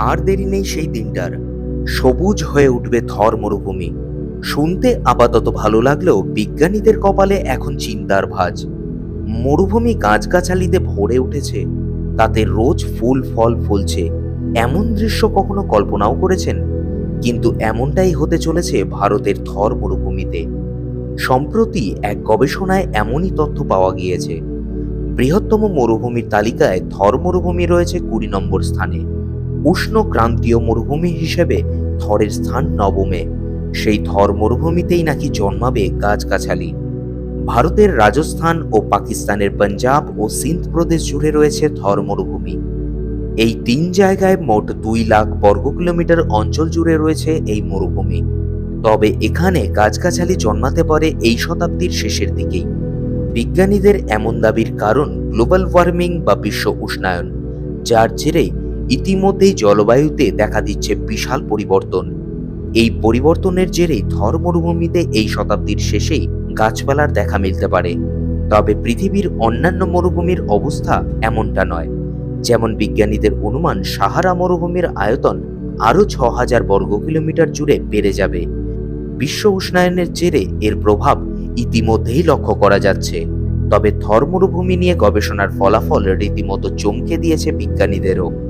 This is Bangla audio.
আর দেরি নেই সেই দিনটার। সবুজ হয়ে উঠবে থর মরুভূমি। শুনতে আপাতত ভালো লাগলেও বিজ্ঞানীদের কপালে এখন চিন্তার ভাঁজ। মরুভূমি গাছগাছালিতে ভরে উঠেছে, তাতে রোজ ফুল, ফল ফুলছে। এমন দৃশ্য কখনো কল্পনাও করেছেন? কিন্তু এমনটাই হতে চলেছে ভারতের থর মরুভূমিতে। সম্প্রতি এক গবেষণায় এমনই তথ্য পাওয়া গিয়েছে। বৃহত্তম মরুভূমির তালিকায় থর মরুভূমি রয়েছে কুড়ি নম্বর স্থানে। উষ্ণ ক্রান্তীয় মরুভূমি হিসেবে থরের স্থান নবমে। সেই থর মরুভূমিতেই নাকি জন্মাবে গাছগাছালি। ভারতের রাজস্থান ও পাকিস্তানের পাঞ্জাব ও সিন্ধ প্রদেশ জুড়ে রয়েছে থর মরুভূমি। এই তিন জায়গায় মোট দুই লাখ বর্গ কিলোমিটার অঞ্চল জুড়ে রয়েছে এই মরুভূমি। তবে এখানে গাছগাছালি জন্মাতে পারে এই শতাব্দীর শেষের দিকেই। বিজ্ঞানীদের এমন দাবির কারণ গ্লোবাল ওয়ার্মিং বা বিশ্ব উষ্ণায়ন, যার জেরে ইতিমধ্যেই জলবায়ুতে দেখা দিচ্ছে বিশাল পরিবর্তন। এই পরিবর্তনের জেরে থর মরুভূমিতে এই শতাব্দীর শেষেই গাছপালার দেখা মিলতে পারে। তবে পৃথিবীর অন্যান্য মরুভূমির অবস্থা এমনটা নয়। যেমন বিজ্ঞানীদের অনুমান, সাহারা মরুভূমির আয়তন আরও ছ হাজার বর্গ কিলোমিটার জুড়ে বেড়ে যাবে। বিশ্ব উষ্ণায়নের জেরে এর প্রভাব ইতিমধ্যেই লক্ষ্য করা যাচ্ছে। তবে থর মরুভূমি নিয়ে গবেষণার ফলাফল রীতিমতো চমকে দিয়েছে বিজ্ঞানীদেরও।